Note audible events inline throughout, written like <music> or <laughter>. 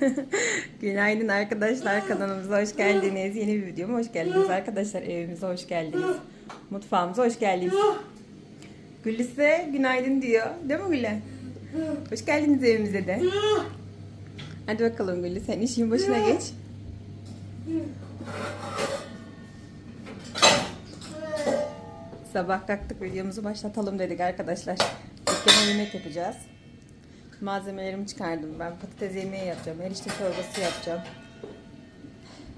<laughs> Günaydın arkadaşlar kanalımıza hoş geldiniz. Yeni bir videoma hoş geldiniz arkadaşlar. Evimize hoş geldiniz. Mutfağımıza hoş geldiniz. Güllüse günaydın diyor. Değil mi Gülle? Hoş geldiniz evimize de. Hadi bakalım Güllü sen işin başına geç. Sabah kalktık videomuzu başlatalım dedik arkadaşlar. Dükkana yemek yapacağız. Malzemelerimi çıkardım ben. Patates yemeği yapacağım. Erişte çorbası yapacağım.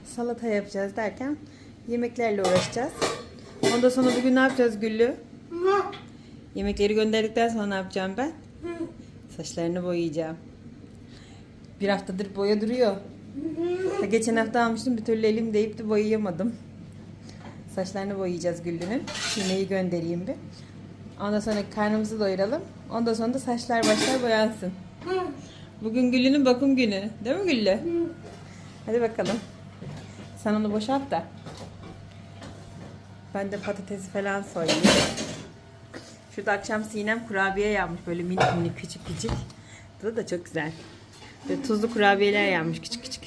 Salata yapacağız derken yemeklerle uğraşacağız. Ondan sonra bugün ne yapacağız Güllü? Yemekleri gönderdikten sonra ne yapacağım ben? Saçlarını boyayacağım. Bir haftadır boya duruyor. Geçen hafta almıştım bir türlü elim deyip de boyayamadım. Saçlarını boyayacağız Güllü'nün. Yemeği göndereyim bir. Ondan sonra karnımızı doyuralım. Ondan sonra da saçlar başlar boyansın. Bugün Güllü'nün bakım günü. Değil mi Güllü? Hadi bakalım. Sen onu boşalt da. Ben de patatesi falan soyayım. Şurada akşam Sinem kurabiye yapmış. Böyle minik minik küçük küçük. Bu da çok güzel. Böyle tuzlu kurabiyeler yapmış küçük küçük.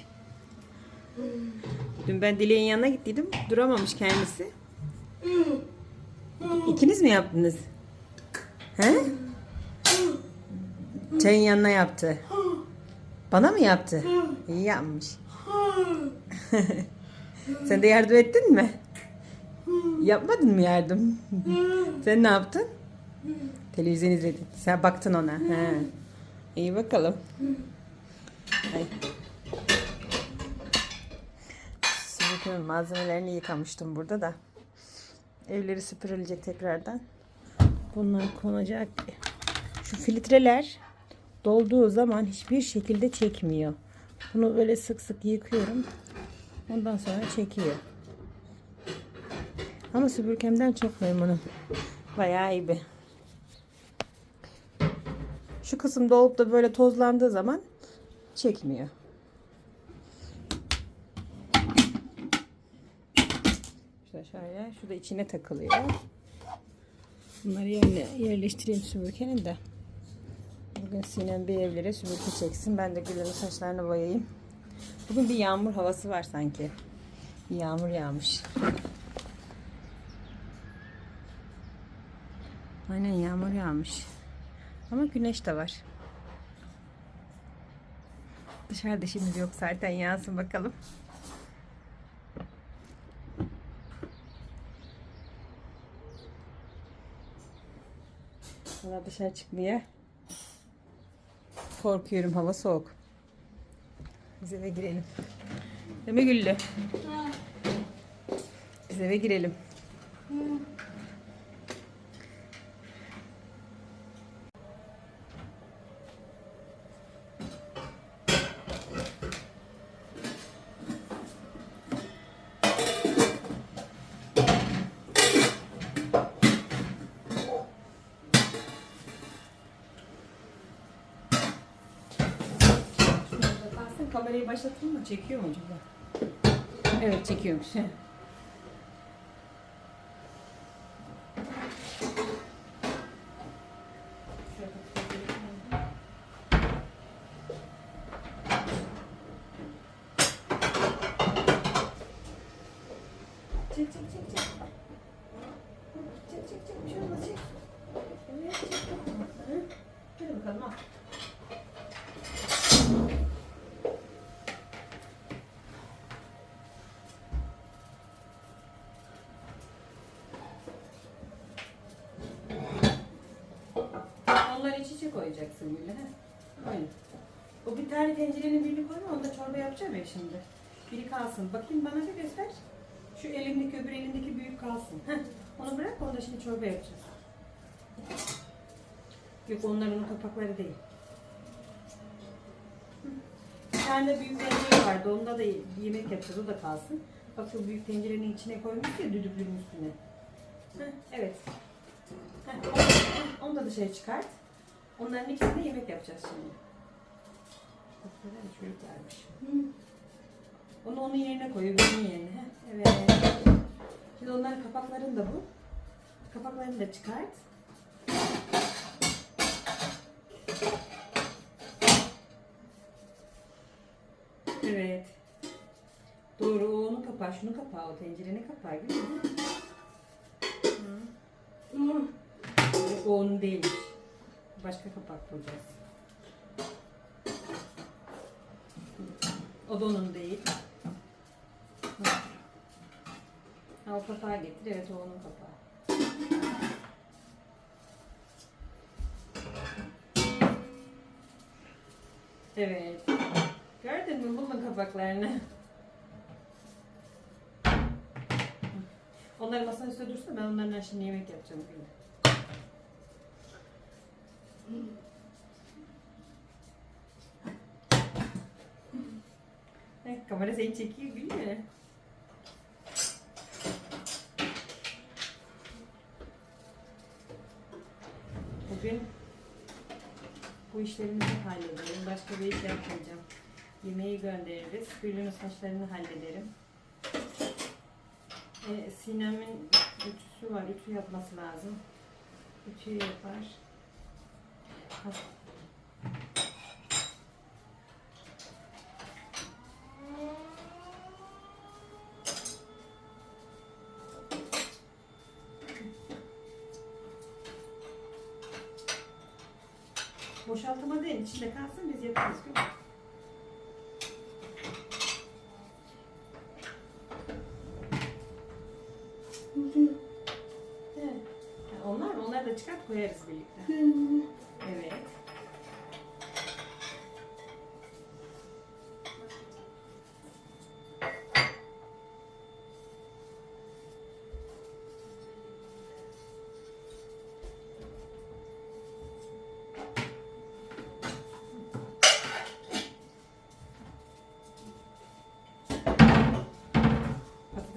Dün ben Dilek'in yanına gittiydim. Duramamış kendisi. İkiniz mi yaptınız? He? Çayın yanına yaptı. Bana mı yaptı? İyi yapmış. <laughs> Sen de yardım ettin mi? Yapmadın mı yardım? Sen ne yaptın? Televizyon izledin. Sen baktın ona. He. İyi bakalım. Ay. Süpürgenin malzemelerini yıkamıştım burada da. Evleri süpürülecek tekrardan. Bunlar konacak. Şu filtreler dolduğu zaman hiçbir şekilde çekmiyor. Bunu böyle sık sık yıkıyorum. Ondan sonra çekiyor. Ama süpürgemden çok memnunum. Bayağı iyi bir. Şu kısım dolup da böyle tozlandığı zaman çekmiyor. Şurada şöyle, şurada içine takılıyor. Bunları yerine yerleştireyim süpürgenin de. Bugün Sinem bir evlere süpürge çeksin. Ben de Gül'ün saçlarını boyayayım. Bugün bir yağmur havası var sanki. Bir yağmur yağmış. Aynen yağmur yağmış. Ama güneş de var. Dışarıda şimdi yok zaten yağsın bakalım. Valla dışarı çıkmaya korkuyorum hava soğuk. Biz eve girelim. Değil mi Güllü? Biz eve girelim. Kalsın kamerayı başlatayım mı? Çekiyor mu acaba? Evet çekiyormuş. <laughs> Çek çek çek çek. Çek çek çek. Bir şey olmaz çek. Evet çek. Hı? Hadi bakalım al. Onları iç içe koyacaksın böyle. He? Öyle. O bir tane tencerenin birini koyma onda çorba yapacağım ya şimdi. Biri kalsın. Bakayım bana bir göster. Şu elindeki öbür elindeki büyük kalsın. Heh. Onu bırak onda şimdi çorba yapacağız. Yok onların kapakları değil. Bir tane de büyük tencere vardı. Onda da yemek yapacağız. O da kalsın. Bak şu büyük tencerenin içine koymuş ya düdüklünün üstüne. Heh, evet. Heh, onu, onu da dışarı çıkart. Onların ikisini yemek yapacağız şimdi. Onu onun yerine koy, öbürünün yerine. Evet. Şimdi onların kapaklarını da bu. Kapaklarını da çıkart. Evet. Doğru o onu kapağı, şunu kapağı, o tencerenin kapağı mi? Hı. Yok, O onun değilmiş. Başka kapak bulacağız. O da onun değil. Ha, o kapağı getir. Evet o onun kapağı. Evet. Gördün mü buldun kapaklarını? Onları masanın üstüne dursun ben onlardan şimdi yemek yapacağım bugün. Kamera seni çekiyor değil? Bugün bu işlerimizi hallederim. Başka bir iş yapmayacağım. Yemeği göndeririz. Gülünün saçlarını hallederim. E, Sinem'in ütüsü var. Ütü yapması lazım. Ütüyü yapar. Has- Boşaltma değil, içinde kalsın biz yaparız. Evet. Ha, Onlar? Onları da çıkart koyarız birlikte. Evet.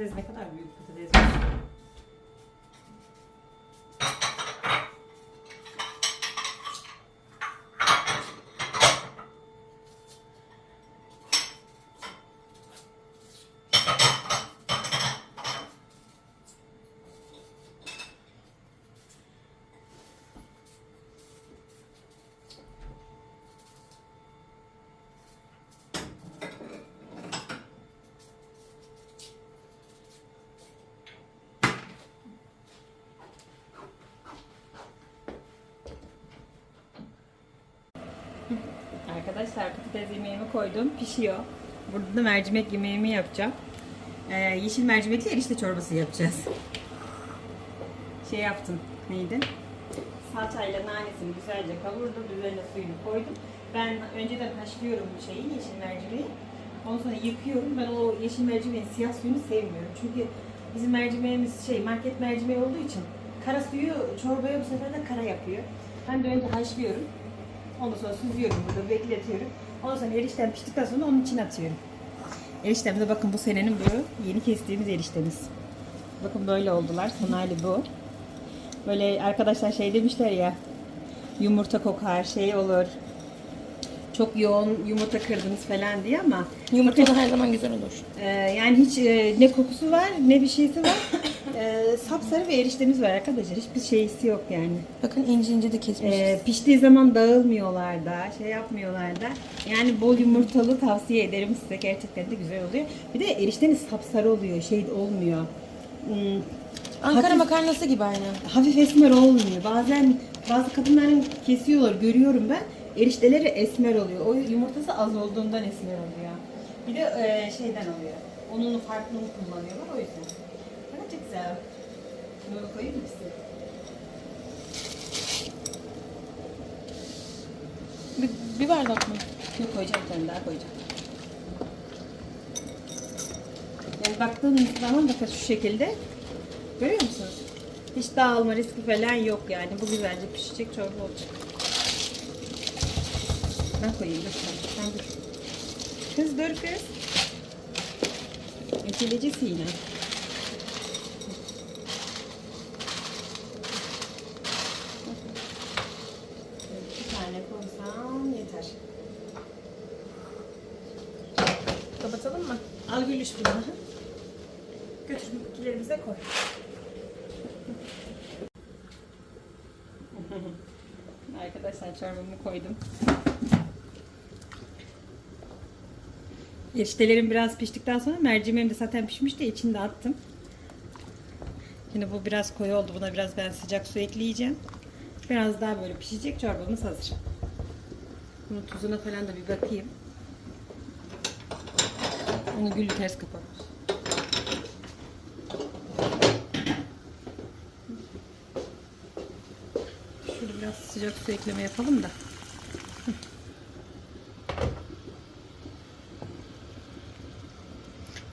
Patates ne kadar büyük patates. Arkadaşlar patates yemeğimi koydum. Pişiyor. Burada da mercimek yemeğimi yapacağım. Ee, yeşil mercimekli erişte çorbası yapacağız. Şey yaptım. Neydi? Salçayla nanesini güzelce kavurdum. Üzerine suyunu koydum. Ben önceden haşlıyorum bu şeyi, yeşil mercimeği. Ondan sonra yıkıyorum. Ben o yeşil mercimeğin siyah suyunu sevmiyorum. Çünkü bizim mercimeğimiz şey market mercimeği olduğu için kara suyu çorbaya bu sefer de kara yapıyor. Ben de önce haşlıyorum. Ondan sonra süzüyorum burada bekletiyorum. Ondan sonra eriştem piştikten sonra onun içine atıyorum. Eriştemde bakın bu senenin bu yeni kestiğimiz eriştemiz. Bakın böyle oldular. Son hali bu. Böyle arkadaşlar şey demişler ya yumurta kokar şey olur. Çok yoğun yumurta kırdınız falan diye ama Yumurta da her zaman güzel olur. e, yani hiç e, ne kokusu var ne bir şeysi var. E, sapsarı ve eriştemiz var arkadaşlar. Hiçbir şeysi yok yani. Bakın ince ince de kesmişiz. Ee, piştiği zaman dağılmıyorlar da, şey yapmıyorlar da. Yani bol yumurtalı tavsiye ederim size. Gerçekten de güzel oluyor. Bir de erişteniz sapsarı oluyor, şey olmuyor. Hmm, Ankara hafif- makarnası gibi aynı. hafif esmer olmuyor. Bazen bazı kadınların kesiyorlar, görüyorum ben. Erişteleri esmer oluyor. O yumurtası az olduğundan esmer oluyor. Bir de e, şeyden oluyor. Onun farklını kullanıyorlar o yüzden. Güzel. Bunu koyayım mı size? Bir, bir bardak mı? Yok koyacağım bir tane daha koyacağım. Yani baktığınız zaman bakın şu şekilde. Görüyor musunuz? Hiç dağılma riski falan yok yani. Bu güzelce pişecek çorba olacak. Ben koyayım lütfen. Sen dur. Kız dur kız. Ütülecisi yine. Arkadaşlar çorbamı koydum. Eriştelerim biraz piştikten sonra mercimeğim de zaten pişmiş de içinde attım. Yine bu biraz koyu oldu. Buna biraz ben sıcak su ekleyeceğim. Biraz daha böyle pişecek çorbamız hazır. Bunun tuzuna falan da bir bakayım. Onu gülü ters kapatmış. Şurada biraz sıcak su ekleme yapalım da.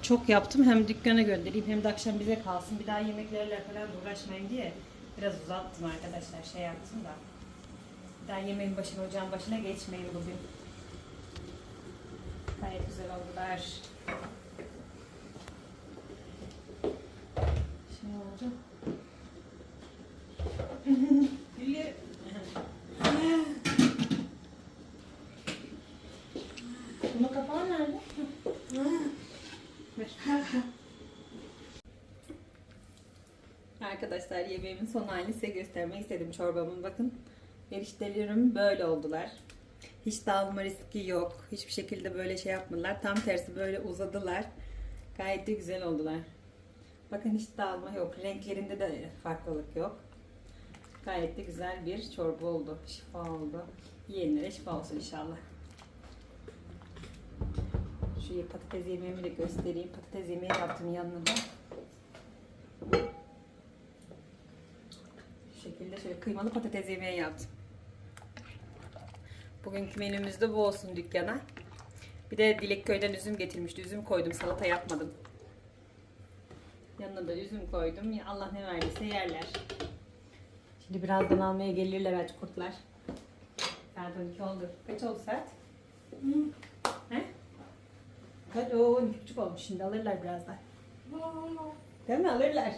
Çok yaptım hem dükkana göndereyim hem de akşam bize kalsın. Bir daha yemeklerle falan uğraşmayayım diye biraz uzattım arkadaşlar şey yaptım da. Bir daha yemeğin başına ocağın başına geçmeyin bugün. Gayet güzel oldular. Şey oldu. Gülü. Bunun kapağı nerede? Ver. Arkadaşlar yemeğimin son halini size göstermek istedim çorbamın. Bakın eriştelerim böyle oldular. Hiç dağılma riski yok. Hiçbir şekilde böyle şey yapmadılar. Tam tersi böyle uzadılar. Gayet de güzel oldular. Bakın hiç dağılma yok. Renklerinde de farklılık yok. Gayet de güzel bir çorba oldu. Şifa oldu. Yiyenlere şifa olsun inşallah. Şu patates yemeğimi de göstereyim. Patates yemeği yaptım yanına da. Şu şekilde şöyle kıymalı patates yemeği yaptım. Bugünkü menümüz de bu olsun dükkana. Bir de Dilekköy'den üzüm getirmişti. Üzüm koydum. Salata yapmadım. Yanına da üzüm koydum. Ya Allah ne verdiyse yerler. Şimdi birazdan almaya gelirler aç kurtlar. Saat 12 oldu. Kaç oldu saat? He? Kaç? Oo 12.30 olmuş. Şimdi alırlar birazdan. Değil mi? Alırlar.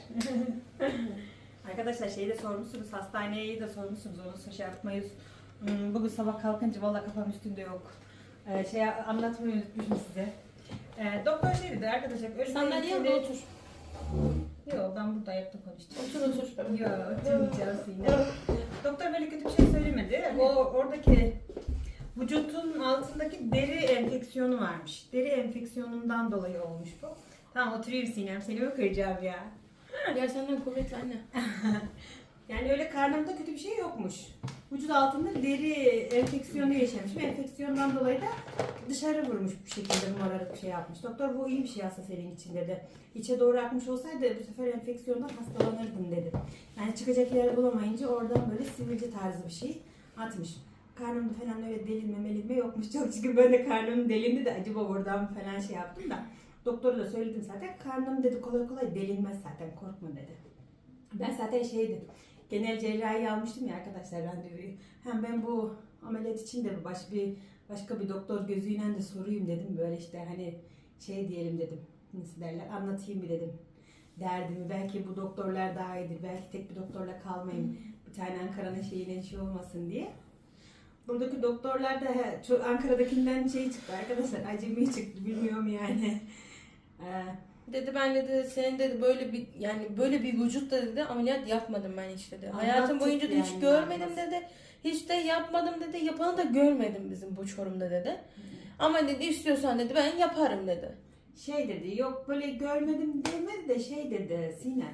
<laughs> Arkadaşlar şeyi de sormuşsunuz. Hastaneyi de sormuşsunuz. Onu şey yapmayız. Hmm, Bugün sabah kalkınca vallahi kafam üstünde yok. Ee, şey anlatmayı unutmuşum size. Ee, doktor şey dedi arkadaşlar. ölümle Sandalyeye ilgili- de otur. Yok ben burada ayakta konuşacağım. Otur otur. Yok oturmayacağız yine. Doktor böyle kötü bir şey söylemedi. O oradaki vücutun altındaki deri enfeksiyonu varmış. Deri enfeksiyonundan dolayı olmuş bu. Tamam oturayım Sinem seni mi kıracağım ya? Gel senden kuvvetli anne. <laughs> Yani öyle karnımda kötü bir şey yokmuş. Vücut altında deri enfeksiyonu yaşamış. Ve enfeksiyondan dolayı da dışarı vurmuş bir şekilde morarıp bir şey yapmış. Doktor bu iyi bir şey aslında senin için dedi. İçe doğru akmış olsaydı bu sefer enfeksiyondan hastalanırdın dedi. Yani çıkacak yer bulamayınca oradan böyle sivilce tarzı bir şey atmış. Karnımda falan öyle delinme melinme yokmuş. Çok çünkü ben de karnım delindi de acaba oradan falan şey yaptım da. Doktora da söyledim zaten. Karnım dedi kolay kolay delinmez zaten korkma dedi. Ben zaten şey dedim. Genel cerrahi almıştım ya arkadaşlar randevuyu. Hem ben bu ameliyat için de baş bir başka bir doktor gözüyle de sorayım dedim. Böyle işte hani şey diyelim dedim. Nasıl derler anlatayım bir dedim. Derdimi belki bu doktorlar daha iyidir. Belki tek bir doktorla kalmayayım. Bir tane Ankara'nın şeyine şey olmasın diye. Buradaki doktorlar da Ankara'dakinden şey çıktı arkadaşlar. Acemi çıktı bilmiyorum yani. Dedi ben dedi senin dedi böyle bir yani böyle bir vücutta dedi ameliyat yapmadım ben hiç dedi. Hayatım boyunca da hiç yani görmedim yalnız. dedi. Hiç de yapmadım dedi. Yapanı da görmedim bizim bu Çorum'da dedi. Ama dedi istiyorsan dedi ben yaparım dedi. Şey dedi yok böyle görmedim demedi de şey dedi Sinem.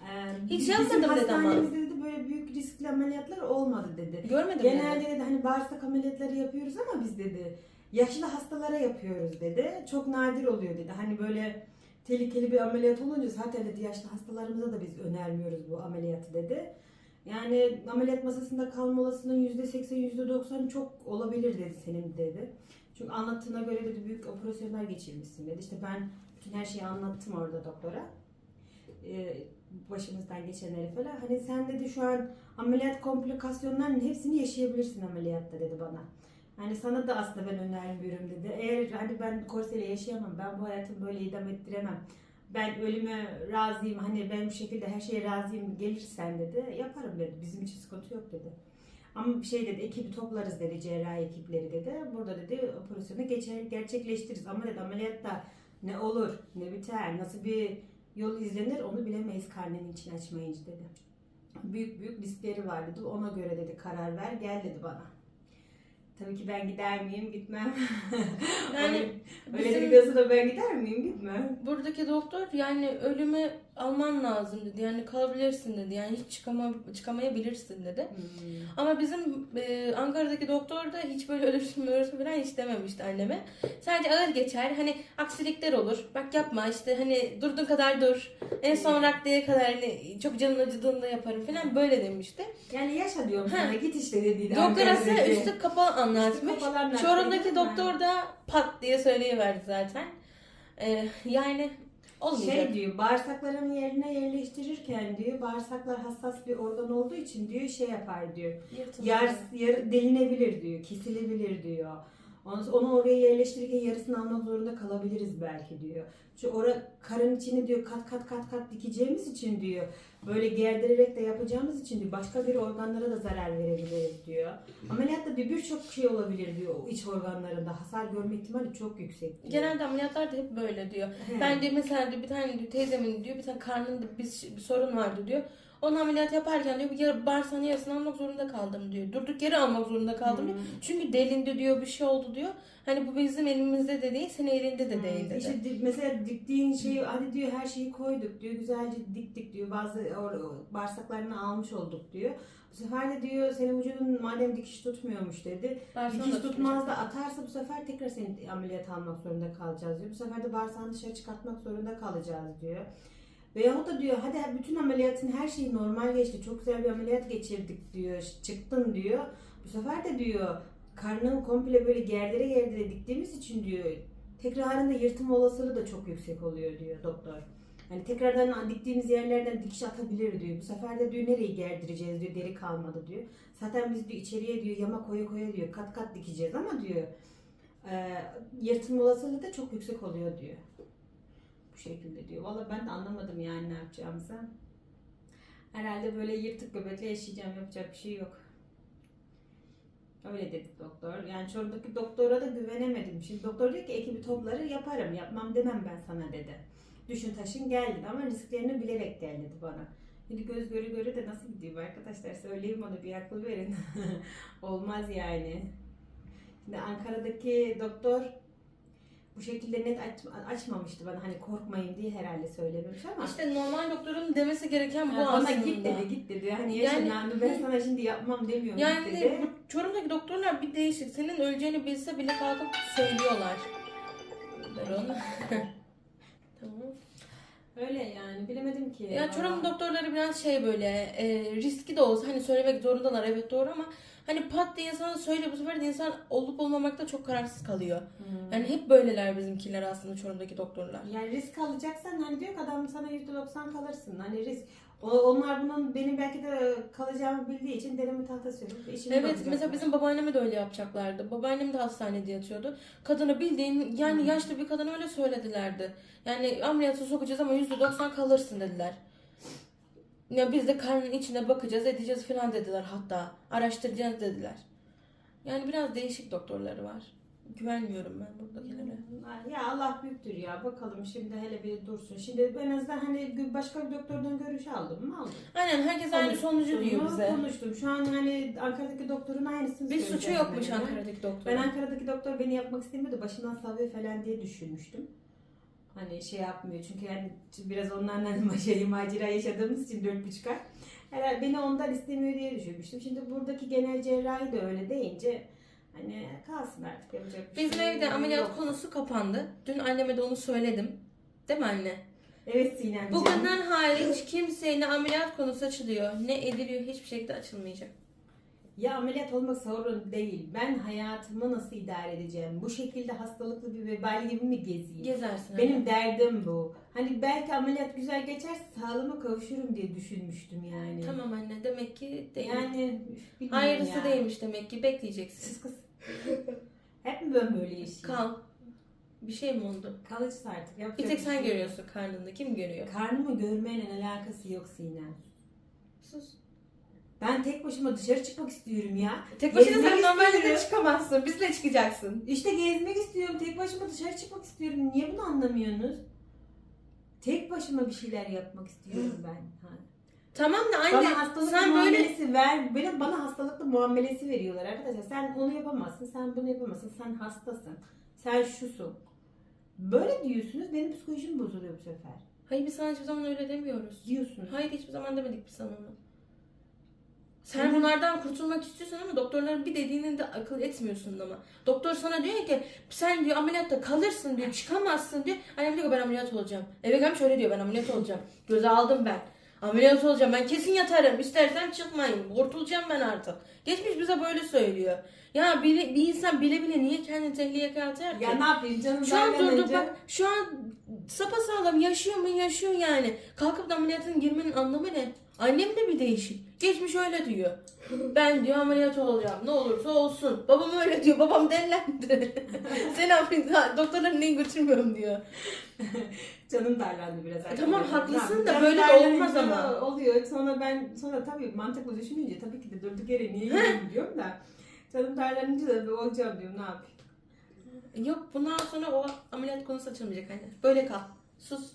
Ee, Hiç yapmadım dedi ama. dedi böyle büyük riskli ameliyatlar olmadı dedi. Görmedim Genelde dedi. dedi hani bağırsak ameliyatları yapıyoruz ama biz dedi yaşlı hastalara yapıyoruz dedi. Çok nadir oluyor dedi. Hani böyle tehlikeli bir ameliyat olunca zaten dedi yaşlı hastalarımıza da biz önermiyoruz bu ameliyatı dedi. Yani ameliyat masasında kalma olasılığının %80 %90 çok olabilir dedi senin dedi. Çünkü anlattığına göre dedi büyük operasyonlar geçirmişsin dedi. İşte ben bütün her şeyi anlattım orada doktora. Ee, başımızdan geçenleri falan. Hani sen dedi şu an ameliyat komplikasyonlarının hepsini yaşayabilirsin ameliyatta dedi bana. Hani sana da aslında ben önermiyorum dedi. Eğer hani ben korseyle yaşayamam, ben bu hayatımı böyle idam ettiremem. Ben ölüme razıyım, hani ben bu şekilde her şeye razıyım gelirsen dedi. Yaparım dedi. Bizim için sıkıntı yok dedi. Ama bir şey dedi, ekibi toplarız dedi, cerrahi ekipleri dedi. Burada dedi operasyonu geçer, gerçekleştiririz. Ama dedi ameliyatta ne olur, ne biter, nasıl bir yol izlenir onu bilemeyiz karnenin içini açmayınca dedi. Büyük büyük riskleri var dedi. Ona göre dedi karar ver gel dedi bana. Tabii ki ben gider miyim? Gitmem. <laughs> Yani öyle bizim- de gidiyorsa da ben gider miyim? Gitmem. Buradaki doktor yani ölümü alman lazım dedi. Yani kalabilirsin dedi. Yani hiç çıkama, çıkamayabilirsin dedi. Ama bizim e, Ankara'daki doktor da hiç böyle ölürsün ölürsün falan hiç dememişti anneme. Sadece ağır geçer. Hani aksilikler olur. Bak yapma işte hani durduğun kadar dur. En son raddeye kadar hani çok canın acıdığında yaparım falan böyle demişti. Yani yaşa diyorum sana git işte dedi. Doktor aslında üstü kapalı anlatmış. Üstü kapalı. Çorum'daki doktor da pat diye söyleyiverdi zaten. E, yani olmayacak. Şey diyor, bağırsakların yerine yerleştirirken diyor, bağırsaklar hassas bir organ olduğu için diyor şey yapar diyor. Yırtılır. Yar, yar, delinebilir diyor, kesilebilir diyor. Onu, onu oraya yerleştirirken yarısını almak zorunda kalabiliriz belki diyor. Şu ora karın içini diyor kat kat kat kat dikeceğimiz için diyor. Böyle gerdirerek de yapacağımız için diyor başka bir organlara da zarar verebiliriz diyor. Ameliyatta diyor birçok şey olabilir diyor iç organlarında. Hasar görme ihtimali çok yüksek diyor. Genelde ameliyatlar da hep böyle diyor. He. Ben de mesela diyor, bir tane diyor, teyzemin diyor bir tane karnında bir, bir sorun vardı diyor. Onu ameliyat yaparken diyor bir bağırsağın yarısını almak zorunda kaldım diyor. Durduk yere almak zorunda kaldım diyor. Çünkü delindi diyor bir şey oldu diyor. Hani bu bizim elimizde de değil senin elinde de değil dedi. İşte di- mesela diktiğin şeyi hadi diyor her şeyi koyduk diyor güzelce diktik diyor bazı or- bağırsaklarını almış olduk diyor. Bu sefer de diyor senin vücudun madem dikiş tutmuyormuş dedi. Bağırsağını dikiş da tutmaz da atarsa bu sefer tekrar seni ameliyat almak zorunda kalacağız diyor. Bu sefer de bağırsağını dışarı çıkartmak zorunda kalacağız diyor. Veyahut da diyor hadi bütün ameliyatın her şeyi normal geçti. Çok güzel bir ameliyat geçirdik diyor. Çıktın diyor. Bu sefer de diyor karnını komple böyle gerdire gerdire diktiğimiz için diyor tekrarında yırtım olasılığı da çok yüksek oluyor diyor doktor. Yani tekrardan diktiğimiz yerlerden dikiş atabilir diyor. Bu sefer de diyor nereyi gerdireceğiz diyor deri kalmadı diyor. Zaten biz diyor içeriye diyor yama koya koya diyor kat kat dikeceğiz ama diyor e, yırtım olasılığı da çok yüksek oluyor diyor. Bu şekilde diyor. Valla ben de anlamadım yani ne yapacağımızı. Herhalde böyle yırtık göbekle yaşayacağım yapacak bir şey yok. Öyle dedi doktor. Yani Çorum'daki doktora da güvenemedim. Şimdi doktor diyor ki ekibi topları yaparım. Yapmam demem ben sana dedi. Düşün taşın gel dedi ama risklerini bilerek gel dedi bana. Şimdi göz göre göre de nasıl gideyim arkadaşlar söyleyeyim bana bir akıl verin. <laughs> Olmaz yani. Şimdi Ankara'daki doktor bu şekilde net aç- açmamıştı bana hani korkmayın diye herhalde söylememiş ama. İşte normal doktorun demesi gereken bu bana aslında. git dedi git dedi. Hani Yani- yaşanandı ben sana şimdi yapmam demiyorum Yani dedi. bu Çorum'daki doktorlar bir değişik. Senin öleceğini bilse bile kalkıp söylüyorlar. Durun. <laughs> Öyle yani bilemedim ki. Ya Çorum Vallahi. doktorları biraz şey böyle e, riski de olsa hani söylemek zorundalar evet doğru ama hani pat diye insana söyle bu sefer de insan olup olmamakta çok kararsız kalıyor. Hmm. Yani hep böyleler bizimkiler aslında Çorum'daki doktorlar. Yani risk alacaksan hani diyor ki adam sana %90 kalırsın. Hani risk. Onlar bunun benim belki de kalacağımı bildiği için deneme tahtası yok. Evet mesela bizim babaanneme de öyle yapacaklardı. Babaannem de hastanede yatıyordu. Kadına bildiğin yani Hmm. yaşlı bir kadına öyle söyledilerdi. Yani ameliyata sokacağız ama %90 kalırsın dediler. Ya biz de karnın içine bakacağız edeceğiz falan dediler hatta. Araştıracağız dediler. Yani biraz değişik doktorları var. Güvenmiyorum ben buradakilere. Ya Allah büyüktür ya. Bakalım şimdi hele bir dursun. Şimdi en azından hani başka bir doktordan görüş aldım mı aldım. Aynen herkes aynı sonucu diyor bize. Konuştum. Şu an hani Ankara'daki doktorun aynısını Bir suçu söyleyeceğim yokmuş de. Ankara'daki doktor. Ben Ankara'daki doktor beni yapmak istemiyordu. Başından savıyor falan diye düşünmüştüm. Hani şey yapmıyor çünkü yani biraz onlarla <laughs> şey, macera yaşadığımız için dört buçuk ay. Herhalde beni ondan istemiyor diye düşünmüştüm. Şimdi buradaki genel cerrahi de öyle deyince hani kalsın artık yapacak bir Bizim şey evde ameliyat yok. konusu kapandı. Dün anneme de onu söyledim. Değil mi anne? Evet Sinemciğim. Bugünden hariç kimseye ne ameliyat konusu açılıyor ne ediliyor hiçbir şekilde açılmayacak. Ya ameliyat olmak sorun değil. Ben hayatımı nasıl idare edeceğim? Bu şekilde hastalıklı bir vebali gibi mi gezeyim? Gezersin. anne. Benim derdim bu. Hani belki ameliyat güzel geçer sağlığıma kavuşurum diye düşünmüştüm yani. Tamam anne demek ki değil. Yani bilmiyorum Hayırlısı ya. değilmiş demek ki bekleyeceksin. Siz kız. Hep mi ben böyle yaşayayım? Kal. Bir şey mi oldu? Kalacağız artık. Yapacak Bir tek sen şey yok. görüyorsun karnında. Kim görüyor? Karnımı görmeyle alakası yok Sinem. Sus. Ben tek başıma dışarı çıkmak istiyorum ya. Tek başına Gezmek sen normalde de istiyorum. çıkamazsın. Bizle çıkacaksın. İşte gezmek istiyorum. Tek başıma dışarı çıkmak istiyorum. Niye bunu anlamıyorsunuz? Tek başıma bir şeyler yapmak istiyorum <laughs> ben. Ha. Tamam da anne Bana hastalık sen böyle muamelesi ver. Benim bana hastalıklı muamelesi veriyorlar arkadaşlar. Sen onu yapamazsın, sen bunu yapamazsın, sen hastasın, sen şusun. Böyle diyorsunuz, benim psikolojim bozuluyor bu sefer. Hayır biz sana hiçbir zaman öyle demiyoruz. Diyorsunuz. Hayır hiçbir zaman demedik biz sana onu. Sen bunlardan kurtulmak istiyorsun ama doktorların bir dediğini de akıl etmiyorsun ama. Doktor sana diyor ki sen diyor ameliyatta kalırsın diyor çıkamazsın diyor. Annem diyor ki ben ameliyat olacağım. Eve gelmiş öyle diyor ben ameliyat olacağım. Göze aldım ben. Ameliyat olacağım ben kesin yatarım istersen çıkmayın kurtulacağım ben artık. Geçmiş bize böyle söylüyor. Ya bile, bir insan bile bile niye kendini tehlikeye atar ki? Ya ne yapayım canım Şu an benden durdu önce- bak şu an sapasağlam yaşıyor mu yaşıyor yani. Kalkıp da ameliyatın girmenin anlamı ne? Annem de bir değişik. Geçmiş öyle diyor. Ben diyor ameliyat olacağım ne olursa olsun. Babam öyle diyor babam delilendi. <laughs> Sen ameliyat doktorların neyi götürmüyorum diyor. <laughs> Canım darlandı biraz. arkadaşlar. Tamam, haklısın da böyle de olmaz ama. Oluyor. Sonra ben sonra tabii mantıklı düşününce tabii ki de durduk yere niye <laughs> gideyim diyorum da. Canım darlanınca da bir olacağım diyorum ne yapayım. Yok bundan sonra o ameliyat konusu açılmayacak anne. Böyle kal. Sus.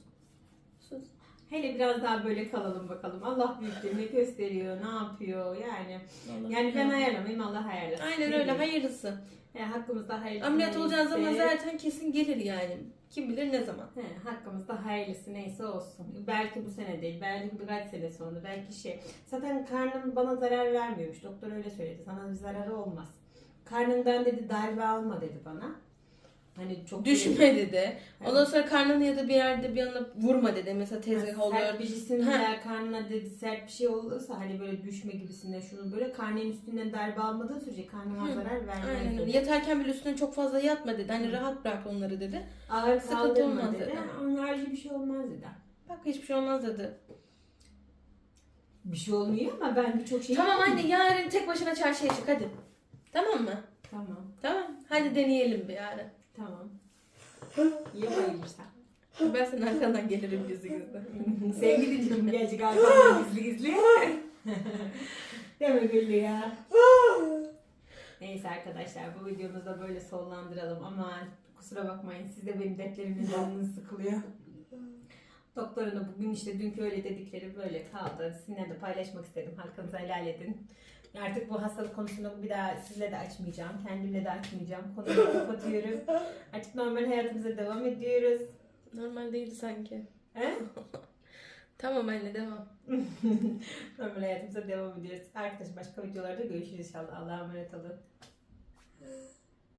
Hele biraz daha böyle kalalım bakalım. Allah büyüklüğünü gösteriyor, ne yapıyor yani. Vallahi. Yani ben ayarlamayayım, Allah ayarlasın. Aynen Ne öyle diyeyim? hayırlısı. He, hakkımızda hayırlısı Ameliyat olacağın zaman neyse- zaten kesin gelir yani. Kim bilir ne zaman. He, hakkımızda hayırlısı neyse olsun. Belki bu sene değil, belki birkaç sene sonra, belki şey. Zaten karnım bana zarar vermiyormuş. Doktor öyle söyledi. Sana bir zararı olmaz. Karnından dedi darbe alma dedi bana. Hani çok Düşme dedi. Ondan sonra karnını ya da bir yerde bir yana vurma dedi. Mesela tezgah oluyor. Sert bir cisim veya karnına dedi sert bir şey olursa hani böyle düşme gibisinden şunu böyle karnenin üstünden darbe almadığı sürece karnına Hı. zarar vermez Aynen öyle. dedi. Yatarken bile üstüne çok fazla yatma dedi. Hani rahat bırak onları dedi. Ağır Sıkıntı olmaz dedi. dedi. Onun harici bir şey olmaz dedi. Bak hiçbir şey olmaz dedi. Bir şey olmuyor ama ben birçok şey Tamam anne yarın tek başına çarşıya çık hadi. Tamam mı? Tamam. Tamam. Hadi deneyelim bir yarın. Tamam. İyi bayılırsan. Ben senin arkandan gelirim gizli gizli. Sevgilicim gelecek arkamdan <laughs> gizli gizli. Deme Güllü ya. Neyse arkadaşlar bu videomuzu da böyle sonlandıralım. Aman kusura bakmayın siz de benim dertlerimin canınız sıkılıyor. Doktorun da bugün işte dünkü öyle dedikleri böyle kaldı. Sizinle de paylaşmak istedim. Hakkınızı helal edin. Artık bu hastalık konusunu bir daha sizle de açmayacağım. Kendimle de açmayacağım. Konuyu <laughs> kapatıyorum. Artık normal hayatımıza devam ediyoruz. Normal değildi sanki. He? <laughs> Tamam anne devam. <laughs> Normal hayatımıza devam ediyoruz. Arkadaşlar başka videolarda görüşürüz inşallah. Allah'a emanet olun.